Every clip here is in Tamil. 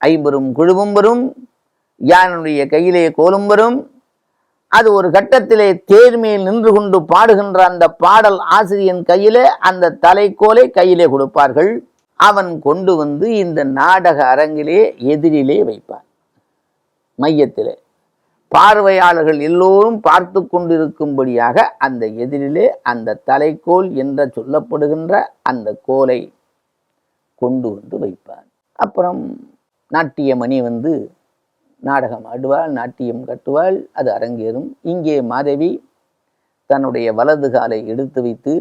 ஐம்பெரும் குழுவும் வரும் யானுடைய கையிலே கோலும் வரும். அது ஒரு கட்டத்திலே தேர்மையில் நின்று கொண்டு பாடுகின்ற அந்த பாடல் ஆசிரியன் கையிலே அந்த தலைக்கோலை கையிலே கொடுப்பார்கள். அவன் கொண்டு வந்து இந்த நாடக அரங்கிலே எதிரிலே வைப்பான். மையத்திலே. பார்வையாளர்கள் எல்லோரும் பார்த்து கொண்டிருக்கும்படியாக அந்த எதிரிலே அந்த தலைக்கோல் என்ற சொல்லப்படுகின்ற அந்த கோலை கொண்டு வந்து வைப்பார் அப்புறம் நாட்டியமணி வந்து நாடகம் ஆடுவாள் நாட்டியம் கட்டுவாள் அது அரங்கேறும். இங்கே மாதவி தன்னுடைய வலது காலை எடுத்து வைத்து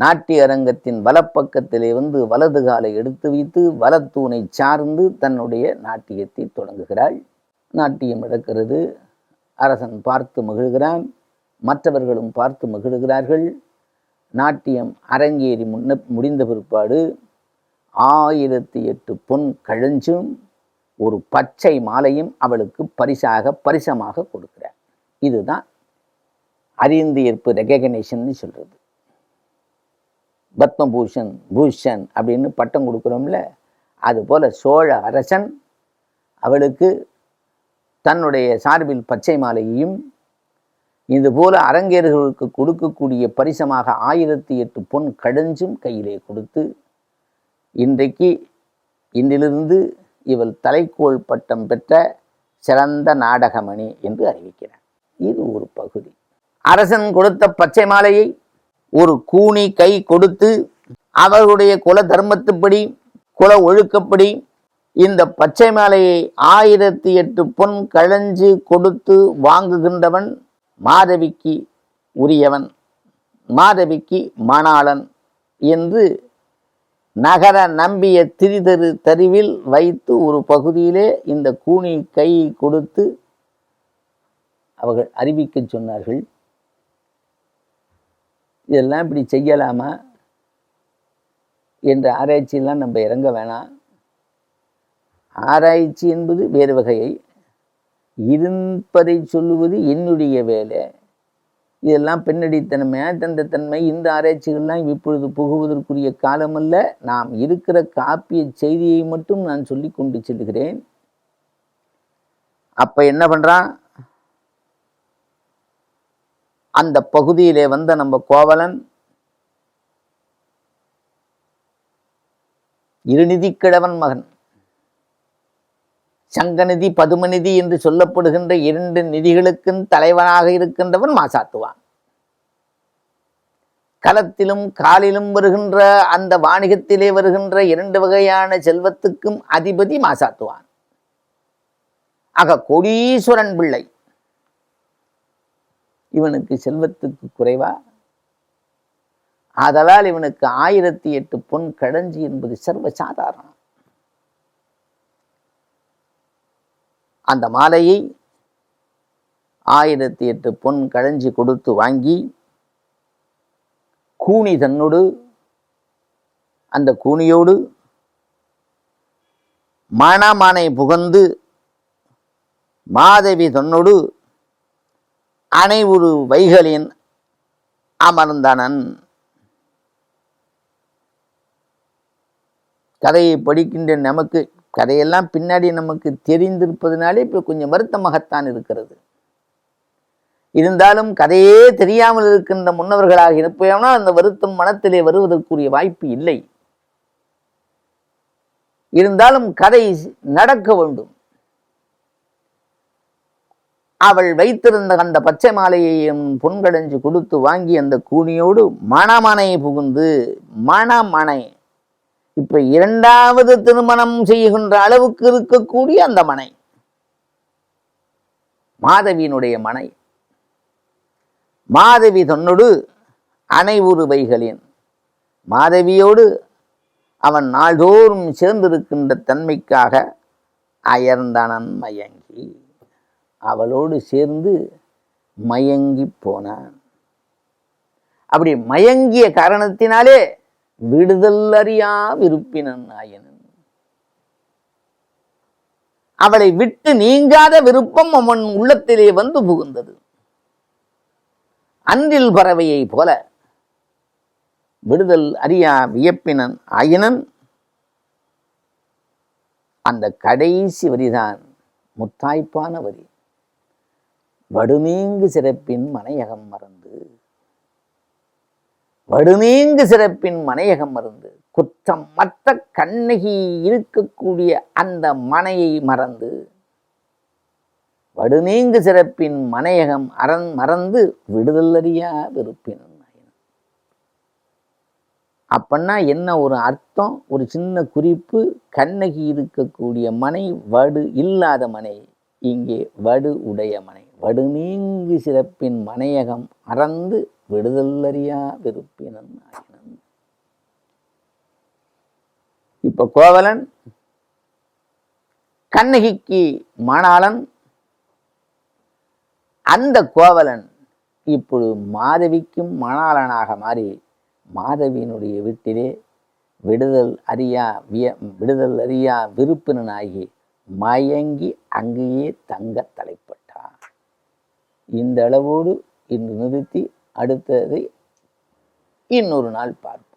நாட்டிய அரங்கத்தின் வலப்பக்கத்திலே வந்து வலது காலை எடுத்து வைத்து வலத்தூணை சார்ந்து தன்னுடைய நாட்டியத்தை தொடங்குகிறாள். நாட்டியம் நடக்கிறது. அரசன் பார்த்து மகிழ்கிறான். மற்றவர்களும் பார்த்து மகிழ்கிறார்கள். நாட்டியம் அரங்கேறி முன்ன முடிந்த பிற்பாடு ஆயிரத்தி எட்டு பொன் கழிஞ்சும் ஒரு பச்சை மாலையும் அவளுக்கு பரிசாக பரிசமாக கொடுக்கிறார். இதுதான் அறிந்து ஏற்பு ரெகக்னேஷன் சொல்றது. பத்மபூஷன் பூஷன் அப்படின்னு பட்டம் கொடுக்குறோம்ல அதுபோல சோழ அரசன் அவளுக்கு தன்னுடைய சார்பில் பச்சை மாலையையும் இதுபோல அரங்கேறுகளுக்கு கொடுக்கக்கூடிய பரிசமாக ஆயிரத்தி எட்டு பொன் கடைஞ்சும் கையிலே கொடுத்து இன்றைக்கு இன்றிலிருந்து இவள் தலைக்கோள் பட்டம் பெற்ற சிறந்த நாடகமணி என்று அறிவிக்கிறார். இது ஒரு பகுதி. அரசன் கொடுத்த பச்சை மாலையை ஒரு கூனி கை கொடுத்து அவர்களுடைய குல தர்மத்துப்படி குல ஒழுக்கப்படி இந்த பச்சை மாலையை ஆயிரத்தி எட்டு பொன் கழஞ்சு கொடுத்து வாங்குகின்றவன் மாதவிக்கு உரியவன் மாதவிக்கு மணாளன் என்று நகர நம்பிய திரிதரு தருவில் வைத்து ஒரு பகுதியிலே இந்த கூனி கை கொடுத்து அவர்கள் அறிவிக்க சொன்னார்கள். இதெல்லாம் இப்படி செய்யலாமா? என்ற ஆராய்ச்சியெல்லாம் நம்ம இறங்க வேணாம். ஆராய்ச்சி என்பது வேறு வகையை. இருப்பதை சொல்லுவது என்னுடைய வேலை. இதெல்லாம் பெண்ணடித்தன்மை தந்தத்தன்மை இந்த ஆராய்ச்சிகள்லாம் இப்பொழுது புகுவதற்குரிய காலமல்ல. நாம் இருக்கிற காப்பிய செய்தியை மட்டும் நான் சொல்லி கொண்டு செல்கிறேன். அப்ப என்ன பண்றான்? அந்த பகுதியிலே வந்த நம்ம கோவலன் இருநிதி கிழவன் மகன். சங்கநிதி பதுமநிதி என்று சொல்லப்படுகின்ற இரண்டு நிதிகளுக்கும் தலைவனாக இருக்கின்றவன் மாசாத்துவான். களத்திலும் காலிலும் வருகின்ற அந்த வாணிகத்திலே வருகின்ற இரண்டு வகையான செல்வத்துக்கும் அதிபதி மாசாத்துவான். ஆக கோடீஸ்வரன் பிள்ளை. இவனுக்கு செல்வத்துக்கு குறைவா? ஆதலால் இவனுக்கு ஆயிரத்தி எட்டு பொன் கடஞ்சி என்பது சர்வ சாதாரணம் அந்த மாலையை ஆயிரத்தி எட்டு பொன் கழஞ்சி கொடுத்து வாங்கி கூனி தன்னோடு அந்த கூனியோடு மானாமானை புகந்து மாதவி தன்னோடு அனைவரு வைகளின் அமர்ந்தனன். கதையை படிக்கின்ற நமக்கு. கதையெல்லாம் பின்னாடி நமக்கு தெரிந்திருப்பதனாலே இப்போ கொஞ்சம் வருத்தமாகத்தான் இருக்கிறது. இருந்தாலும் கதையே தெரியாமல் இருக்கின்ற முன்னவர்களாக இருப்போம்னா அந்த வருத்தம் மனத்திலே வருவதற்குரிய வாய்ப்பு இல்லை. இருந்தாலும் கதை நடக்க வேண்டும். அவள் வைத்திருந்த அந்த பச்சை மாலையையும் பொன்கடைஞ்சு கொடுத்து வாங்கி அந்த கூனியோடு மணமனை புகுந்து மணமனை இப்ப இரண்டாவது திருமணம் செய்கின்ற அளவுக்கு இருக்கக்கூடிய அந்த மனை. மாதவியினுடைய மனை. மாதவி தன்னோடு அனைவுறு வைகளின். மாதவியோடு அவன் நாள்தோறும் சேர்ந்திருக்கின்ற தன்மைக்காக அயர்ந்தனன் மயங்கி அவளோடு சேர்ந்து மயங்கி போனான். அப்படி மயங்கிய காரணத்தினாலே விடுதல் அறியா விருப்பினன் ஆயனன் அவளை விட்டு நீங்காத விருப்பம் அவன் உள்ளத்திலே வந்து புகுந்தது. அன்றில் பறவையை போல விடுதல் அறியா வியப்பினன் ஆயினன் அந்த கடைசி வரிதான் முத்தாய்ப்பான வரி வடுமீங்கு சிறப்பின் மனையகம் மறந்து வடுநீங்கு சிறப்பின் மனையகம் மருந்து குற்றம் மற்ற கண்ணகி இருக்கக்கூடிய அந்த மனையை மறந்து வடுநீங்கு சிறப்பின் மனையகம் அறன் மறந்து விடுதலறியா வெறுப்பின் அப்பன்னா என்ன ஒரு அர்த்தம்? ஒரு சின்ன குறிப்பு கண்ணகி இருக்கக்கூடிய மனை வடு இல்லாத மனை. இங்கே வடு உடைய மனை வடுநீங்கு சிறப்பின் மனையகம் அறந்து விடுதல்லறியா விருப்பினன் ஆயினன் இப்ப கோவலன் கண்ணகிக்கு மாணாளன் அந்த கோவலன் இப்பொழுது மாதவிக்கும் மணாளனாக மாறி மாதவியினுடைய வீட்டிலே விடுதல் அறியா விய விடுதல் அறியா விருப்பினனாகி மயங்கி அங்கேயே தங்க தலைப்பட்டான். இந்த அளவோடு இன்று நிறுத்தி அடுத்ததை இன்னொரு நாள் பார்ப்போம்.